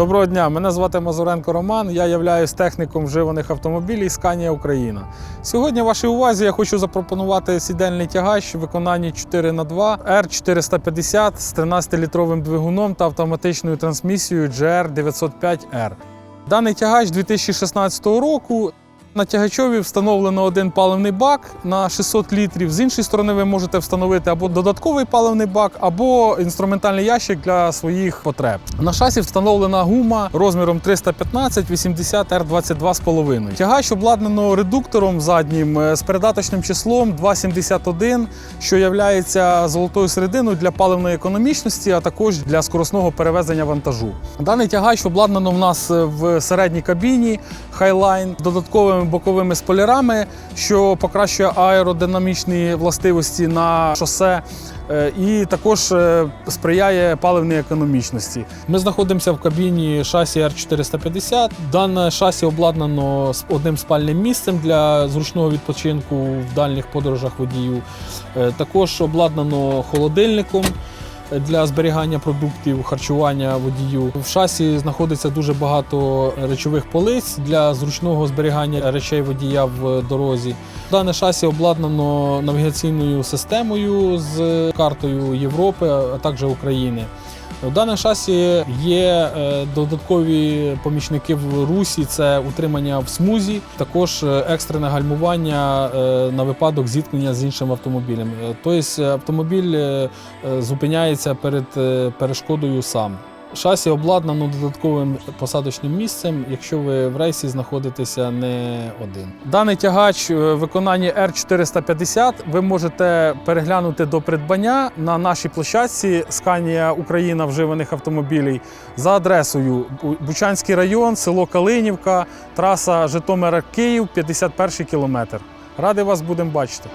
Доброго дня, мене звати Мазуренко Роман. Я являюсь техніком вживаних автомобілів Scania Україна. Сьогодні вашій увазі я хочу запропонувати сідельний тягач в виконанні 4х2 R450 з 13-літровим двигуном та автоматичною трансмісією GR905R. Даний тягач 2016 року. На тягачові встановлено один паливний бак на 600 літрів. З іншої сторони, ви можете встановити або додатковий паливний бак, або інструментальний ящик для своїх потреб. На шасі встановлена гума розміром 315 80 r 22,5. Тягач обладнано редуктором заднім е, з передаточним числом 2,71, що є золотою серединою для паливної економічності, а також для скоросного перевезення вантажу. Даний тягач обладнано в нас е, в середній кабіні Highline додатковими боковими спойлерами, що покращує аеродинамічні властивості на шосе. е, І також е, сприяє паливній економічності. Ми знаходимося в кабіні шасі R450. Дане шасі обладнано з одним спальним місцем для зручного відпочинку в дальніх подорожах водіїв. Е, Також обладнано холодильником для зберігання продуктів, харчування водію. В шасі знаходиться дуже багато речових полиць для зручного зберігання речей водія в дорозі. Дане шасі обладнано навігаційною системою з картою Європи, а також України. У даному шасі є е, додаткові помічники в русі, це утримання в смузі, також е, екстрене гальмування е, на випадок зіткнення з іншим автомобілем. Тобто автомобіль е, зупиняється перед е, перешкодою сам. Шасі обладнано додатковим посадочним місцем, якщо ви в рейсі знаходитеся не один. Даний тягач е, в виконанні R450 ви можете переглянути до придбання на нашій площадці Scania Україна вживаних автомобілів за адресою Бучанський район, село Калинівка, траса Житомира Київ, 51 кілометр. Радий вас будемо бачити.